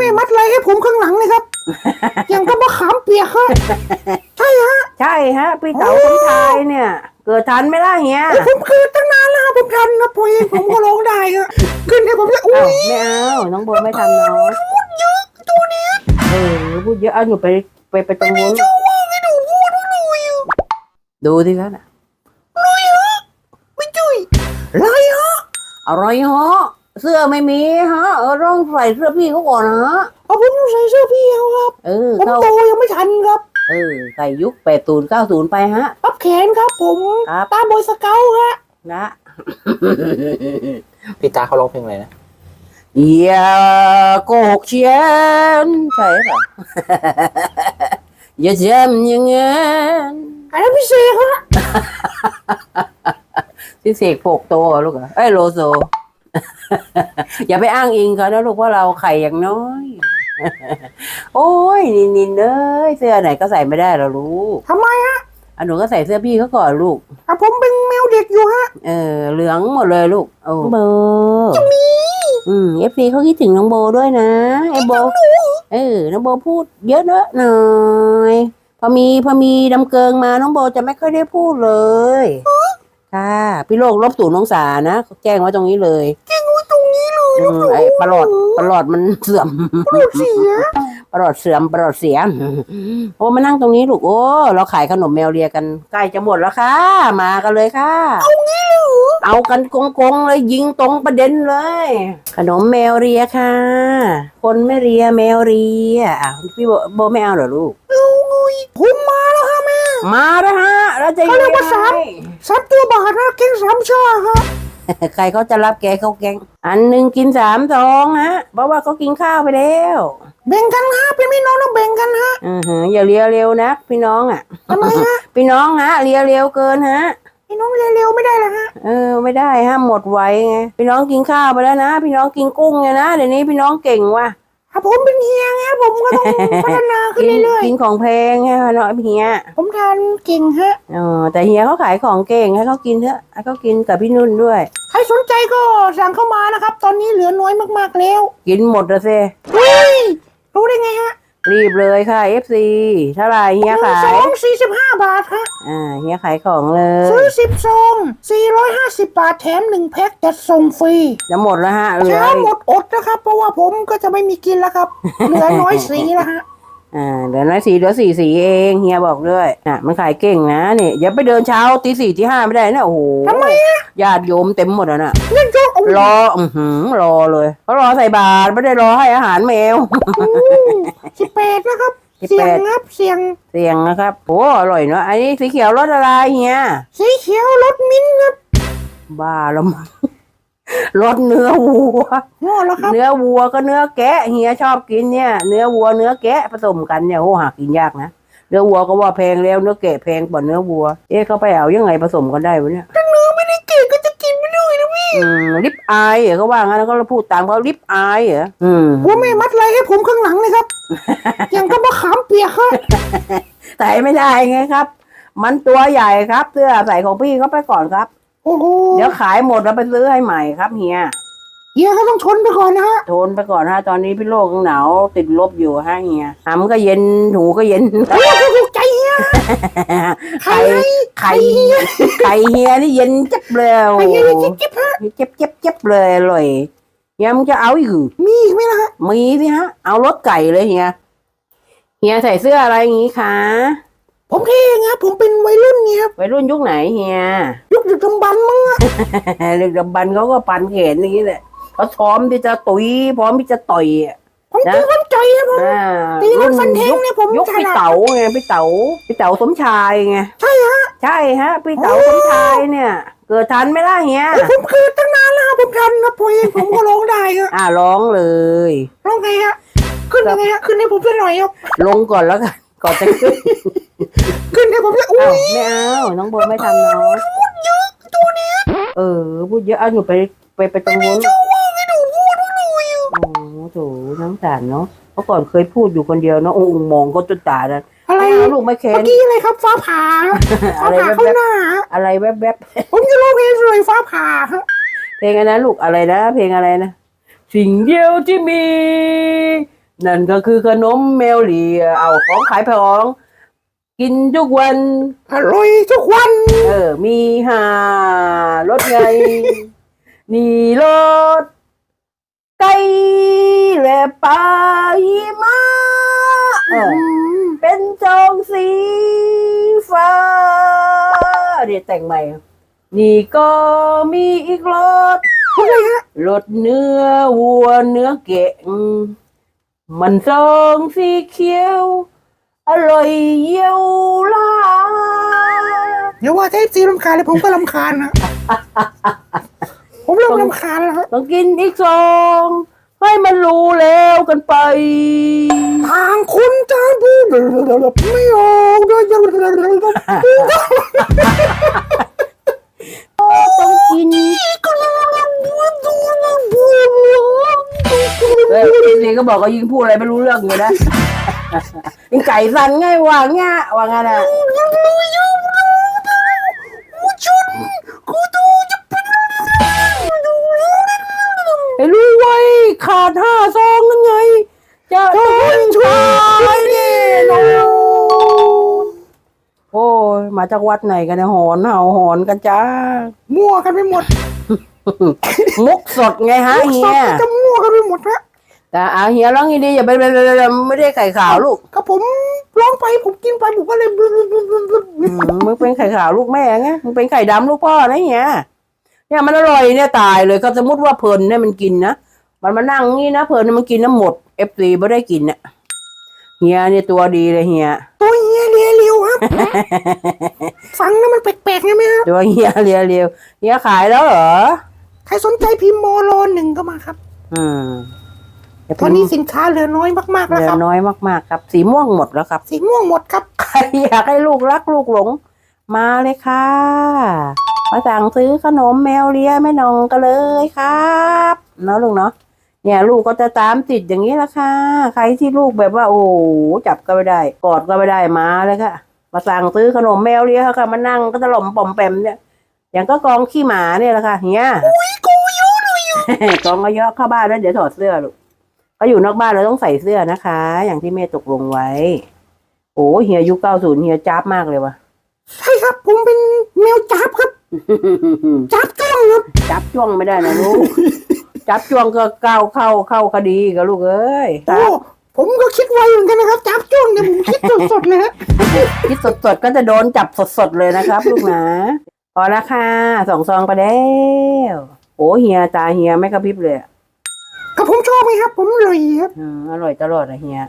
แม่มัดอะไรให้ผมข้างหลังเลยครับ อย่างกับมะขามเปียกครับใช่ฮะใช่ฮะ พี่เต๋าสมชายเนี่ย เกิดทันไหมล่ะเฮียไอ้ผมคือตั้งนานแล้วครับผมทันครับผมเองผมก็ร้องได้ครับขึ้นให้ผมเลยอุ้อ้าวยไม่เอาน้องโบไม่ทำน้องพูดเยอะตัวเนี้ยเออพูดเยอะเอาหนูไปไปไปตรงนู้นจะว่าให้หนูพูดว่าลุยอะดูที่เขาน่ะลุยฮะไม่จุยไรฮะอะไรฮะ เสื้อไม่มีฮะเออต้องใส่เสื้อพี่เขาก่อนนะฮะเอาผมใส่เสื้อพี่เขาครับเออผมเข้าโตยังไม่ทันครับเออใส่ยุคแปดศูนย์เก้าศูนย์ไปฮะปั๊บแขนครับผมครับตามบอยสเกลฮะนะพี่ตาเขาร้องเพลงอะไรนะอย่าโกหกเชียนใช่ป่ะอย่าจำอย่างงั้นอันนั้นพี่เสกฮะที่เสกโปกโตเหรอลูกเหรอเอ้ยโลโซ อย่าไปอ้างอิงเขานะลูกว่าเราไข่อย่างน้อย โอ้ยนินนินเอ้ยเสื้อไหนก็ใส่ไม่ได้หรอกลูกทำไมฮะอันหนูก็ใส่เสื้อพี่เขาก่อนลูกอะผมเป็นแมวเด็กอยู่ฮะ เออเหลืองหมดเลยลูกโอ้โบอืมเอฟซีเขาคิดถึงน้องโบด้วยนะไอโบเออน้องโบพูดเยอะเนอะหน่อยพอมีพอมีดำเกิงมาน้องโบจะไม่ค่อยได้พูดเลย ค่ะ พี่โลกลบตู่น้องสานะแจ้งไว้ตรงนี้เลยเก่งไว้ตรงนี้เลยอืมไอ้ประหลอดประหลอดมันเสื่อมปลุกเสียประหลอดเสื่อมประหลอดเสียโอ้มานั่งตรงนี้ลูกโอ้เราขายขนมแมวเลียกันใกล้จะหมดแล้วค่ะ มากันเลยค่ะ เอางี้เหรอเอากันกงๆเลยยิงตรงประเด็นเลย ขนมแมวเลียค่ะ คนไม่เลีย แมวเลียอะพี่โบโบไม่เอาเหรอลูกเอาไงผมมาแล้วฮะแม่มาแล้วฮะเราจะเขาเรียกว่าสามสามตัวบาทนะเก่งสามชาฮะใครเขาจะรับแกเขาแกง อันหนึ่งกินสามซองฮะ เพราะว่าเขากินข้าวไปแล้ว แบ่งกันฮะเป็นพี่น้องต้องแบ่งกันฮะอือหืออย่าเลียวเร็วนะพี่น้องอะทำไมฮะพี่น้องฮะเลียวเร็วเกินฮะพี่น้องเร็วๆไม่ได้เหรอฮะเออไม่ได้ฮะหมดไวไงพี่น้องกินข้าวไปแล้วนะ พี่น้องกินกุ้งไงนะเดี๋ยวนี้พี่น้องเก่งว่ะ ถ้าผมเป็นเฮียไงผมก็ต้องพัฒนาขึ้นกินเรื่อยกินของแพงไงเนาะเฮียๆผมทานเก่งฮะเออแต่เฮียเขาขายของเก่งให้เขากินเถอะให้เขากินกับพี่นุ่นด้วย ใครสนใจก็สั่งเข้ามานะครับ ตอนนี้เหลือน้อยมากๆแล้ว กินหมดละเซ รีบเลยค่ะ FC เท่าไหร่เฮียหนึ่งขาซอยงสี่สิบห้าบาทฮะอ่าเฮียขายของเลซื้อย สิบซองสี่ร้อยห้าสิบบาทแถมหนึ่งแพ็คจะส่งฟรีจะหมดแล้วฮะเหลือเช้าอีหมกดอดนะครับ เพราะว่าผมก็จะไม่มีกินแล้วครับ เหลือน้อยสีแล้วฮะ อ่าเหลือน้อยสีเหลือสี่สีเองเฮียบอกด้วยน่ะมันขายเก่งนะนี่อย่าไปเดินเช้าตีสี่ตีห้าไม่ได้นะโอ้โหทำไมอะ ญาติโยมเต็มหมดอะน่ะ เล่นโจ๊กโอ้โห รออือหือรอเลยเขารอใส่บาตรไม่ได้รอให้อาหารแมว สิบแปดนะครับสิบเสีแปยงดครับเสียง เสียงนะครับโอ้อร่อยเนาะอันนี้สีเขียวรสอะไรเฮียสีเขียวรสมิ้นท์ครับบ้าแล้วมั้งรสเนื้อวัวงอแล้วครับ เนื้อวัวก็เนื้อแกะเฮียชอบกินเนี่ย เนื้อวัวเนื้อแกะผสมกันเนี่ยโอ้หากินยากนะเนื้อวัวก็ว่าแพงแล้วเนื้อแกะแพงกว่าเนื้อวัว เอ๊ะเขาไปเอายังไงผสมกันได้วะเนี่ย ได้นะพี่อืมลิปอายเหรอเขาว่างั้นแล้วก็พูดตามเขาลิปอายเหรออืมว่าแม่มัดอะไรให้ผมข้างหลังเลยครับ อย่างกับมะขามเปียกครับใส่ไม่ได้ไงครับ มันตัวใหญ่ครับ เสื้อใส่ของพี่เขาไปก่อนครับโอ้โหเดี๋ยวขายหมดแล้วไปซื้อให้ใหม่ครับเฮียเฮียก็ต้องทนไปก่อนนะฮะทนไปก่อนฮะตอนนี้พี่โลกยังหนาวติดลบอยู่ฮะเฮียหำก็เย็นหูก็เย็นโอ้โหถูกใจเฮียใคร ไข่ไข่ไข่เฮียนี่เย็นเจ็บเลยใครเฮียจิ๊บจิ๊บฮะเจ็บเจ็บเจ็บเลยอร่อยเฮียมึงจะเอาอีกเหรอมีอีกไหมล่ะฮะมีสิฮะ เอารถไก่เลยเฮียเฮียใส่เสื้ออะไรอย่างงี้คะผมเท่ไงครับผมเป็นวัยรุ่นเนี่ยครับวัยรุ่นยุคไหนเฮียยุคดึกดำบรรพ์มั้งอะเด็กดำบันเขาก็ปันเขนอย่างนี้แหละเขาพร้อมที่จะตุยพร้อมที่จะต่อยอะ ผมนะตีวันใจครับผมอ่าตีรถฟันแทงเนี่ยผมยุคถพี่นัด เต๋าไงพี่เต๋าพี่เต๋าสมชายไงใช่ฮะ ใช่ฮะพี่เต๋าสมชายเนี่ย เกิดทันไหมล่ะเฮียไอ้ผมคือตั้งนานแล้วครับผมทันครับผมเองผมก็ร้องได้ครับอ่าร้องเลย ร้องไงฮะขึ้นยังไงฮะขึ้นให้ผมสักหน่อยครับลงก่อนแล้วกันก่อนจะขึ้นขึ้นให้ผมสักอุ้อ้าวยไม่เอาน้องโบไม่ทำน้องพูดเยอะตัวเนี้ยเออพูดเยอะเอาหนูไปไปไปตรงนู้น จะว่าให้หนูพูดว่าลุยอะ โอ้โถน้องสารเนาะเมื่อก่อนเคยพูดอยู่คนเดียวเนาะโอ้โหมองก็จนตาดันอะไรไม่เอาฮะลูกไม่เค้เมื่อนกี้อะไรครับฟ้าผ่าฟ้าอะไรผ่าแวเข้าบหน้าฮะๆอะไรแวบผมจะร้องเพลงเลยฟ้าผ่าฮะๆเพลงอะไรนะลูกอะไรนะ เพลงอะไรนะสิ่งเดียวที่มี นั่นก็คือขนมแมวเหลียเอาของขายผอง กินทุกวันอร่อยทุกวัน เออ มีหารถไง นี่รถ ไก่และปลาหิมะเออเป็นจองสีฟ้าเดี๋ยวแต่งใหม่ นี่ก็มีอีกรถรถเนื้อวัวเนื้อเกะมันทรงสีเขียว อร่อยเยี่ยวลาเดี๋ยวว่าเทปซีลำคาญเลยผมก็ลำคาญนะ ผมเริ่มลำคาญแล้วครับต้องกินอีกสองให้มันรู้แล้วกันไป ทางคุณทางผู้ไม่ออกด้วยต้องกินเฮ้ยจริงๆก็บอกก็ยิงพูดอะไรไม่รู้เรื่องอยู่นะยิงไก่สั่นไงวางเงี้ยวางไงน่ะ ขาดห้าซองนั่นไง จะต้องช่วยนี่นอนโอ้ยมาจากวัดไหนกันเนี่ยหอนเห่าหอนกันจ้า มั่วกันไปหมด มุกสดไงฮะลูกเฮีสาวยจะมั่วกันไปหมดนะแต่อาเฮียร้องดีๆอย่าไปไม่ได้ไข่ขาวลูกก็ผมร้องไปผมกินไปผมก็เลยอืมมึงเป็นไข่ขาวลูกแม่ไงมึงเป็นไข่ดำลูกพ่อนะเฮียเนี่ยมันอร่อยเนี่ยตายเลยก็สมมติว่าเพลินเนี่ยมันกินนะ มันมานั่งงี้นะเพลินเนี่ยมันกินน้ำหมดเอฟซีไม่ได้กินเนี่ยเฮียเนี่ยตัวดีเลยเฮียตัวเฮียเลียเร็วครับ ฟังแล้วมันแปลกๆใช่ไหมครับตัวเฮียเรียวเรียวเฮียขายแล้วเหรอใครสนใจพิมพ์โมโลหนึ่งก็มาครับ อืมอย่าตเพิ่องนนี้สินค้าเหลือน้อยมากๆเหแล้วลืคอรับน้อยมากๆครับ สีม่วงหมดแล้วครับ สีม่วงหมดครับใครอยากให้ลูกรักลูกหลง มาเลยค่ะมาสั่งซื้อขนมแมวเลียแม่นองกันเลยครับ เนาะลูกเนาะ เนี่ย ลูกก็จะตามติดอย่างนี้ละค่ะ ใครที่ลูกแบบว่า โอ้โหจับก็ไม่ได้ กอดก็ไม่ได้มาเลยค่ะ มาสั่งซื้อขนมแมวเลียค่ะมานั่งก็ตะหล่อมปอมแปมเนี่ย อย่างก็กองขี้หมาเนี่ยแหละค่ะเฮียกูยูดูยูกองก็เยอะเข้าบ้านแล้วเดี๋ยวถอดเสื้อลูกก็อยู่นอกบ้านเราต้องใส่เสื้อนะคะ อย่างที่แม่ตกลงไว้ โอ้เฮียยุคเก้าศูนย์เฮียจ้าบมากเลยว่ะใช่ครับ ผมเป็นแมวจับครับจับจ้องครับจับจ้วงไม่ได้นะลูก จับจ้วงก็ก้าวเข้าเข้าคดีกับลูกเอ้ยโอ้ผมก็คิดไวเหมือนกันนะครับ จับจ้องเนี่ยผมคิดสดๆนะฮะคิดสดๆก็จะโดนจับสดๆเลยนะครับ ลูกนะพอละค่ะสองซองไปแล้วโอ้เฮียตาเฮียไม่กระพริบเลยอะก็ผมชอบไหมครับ ผมเลยครับอืมอร่อยตลอดอะเฮีย